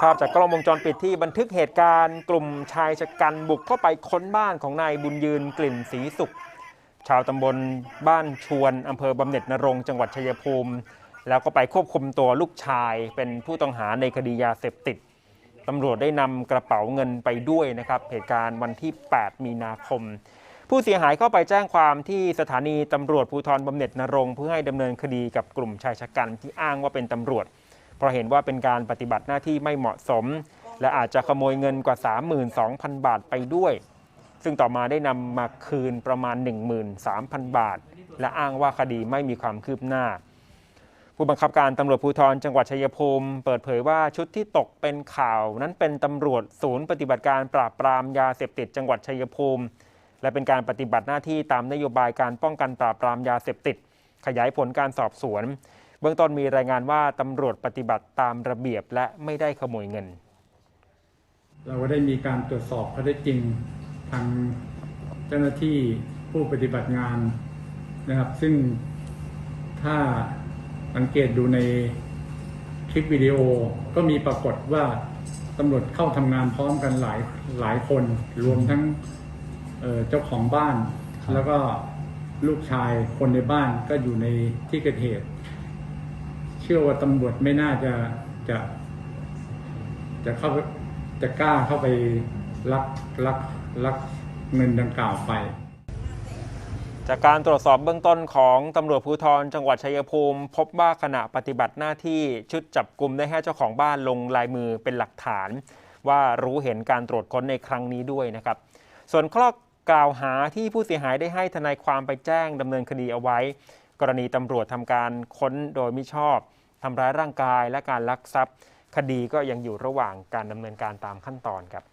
ภาพจากกล้องวงจรปิดที่บันทึกเหตุการณ์ กลุ่มชายชะกันบุกเข้าไปค้นบ้านของนายบุญยืนกลิ่นศรีสุข ชาวตำบลบ้านชวนอำเภอบำเหน็จนรงจังหวัดชัยภูมิ แล้วก็ไปควบคุมตัวลูกชายเป็นผู้ต้องหาในคดียาเสพติดตำรวจได้นำกระเป๋าเงินไปด้วยนะครับ เหตุการณ์วันที่ 8 มีนาคม ผู้เสียหายเข้าไปแจ้งความที่สถานีตำรวจภูธรบำเหน็จนรงเพื่อให้ดำเนินคดีกับกลุ่มชายชะกันที่อ้างว่าเป็นตำรวจ เพราะเห็นว่าเป็นการปฏิบัติหน้าที่ไม่เหมาะสม และอาจจะขโมยเงินกว่า 32,000 บาทไปด้วย ซึ่งต่อมาได้นำมาคืนประมาณ 13,000 บาท และอ้างว่าคดีไม่มีความคืบหน้า ผู้บังคับการตำรวจภูธรจังหวัดชัยภูมิ เปิดเผยว่าชุดที่ตกเป็นข่าว นั้นเป็นตำรวจศูนย์ปฏิบัติการปราบปรามยาเสพติดจังหวัดชัยภูมิ และเป็นการปฏิบัติหน้าที่ตามนโยบายการป้องกันปราบปรามยาเสพติด ขยายผลการสอบสวน เบื้องต้นมีรายงานว่าตำรวจปฏิบัติตามระเบียบและไม่ได้ขโมยเงิน เราก็ได้มีการตรวจสอบข้อเท็จจริงทางเจ้าหน้าที่ผู้ปฏิบัติงานนะครับ ซึ่งถ้าสังเกตดูในคลิปวิดีโอก็มีปรากฏว่าตำรวจเข้าทำงานพร้อมกันหลายหลายคนรวมทั้ง เจ้าของบ้าน แล้วก็ลูกชายคนในบ้านก็อยู่ในที่เกิดเหตุ เชื่อว่าตำรวจไม่น่าจะจะ จะเข้าจะกล้าเข้าไปลักลักลักเงินดังกล่าวไป จากการตรวจสอบเบื้องต้นของตำรวจภูธรจังหวัดชัยภูมิ พบว่าขณะปฏิบัติหน้าที่ชุดจับกลุ่มได้ให้เจ้าของบ้านลงลายมือเป็นหลักฐาน ว่ารู้เห็นการตรวจค้นในครั้งนี้ด้วยนะครับ ส่วนข้อ กล่าวหาที่ผู้เสียหายได้ให้ทนายความไปแจ้งดำเนินคดีเอาไว้ กรณีตำรวจทำการค้นโดยมิชอบทำร้ายร่างกายและการลักทรัพย์ คดีก็ยังอยู่ระหว่างการดำเนินการตามขั้นตอนครับ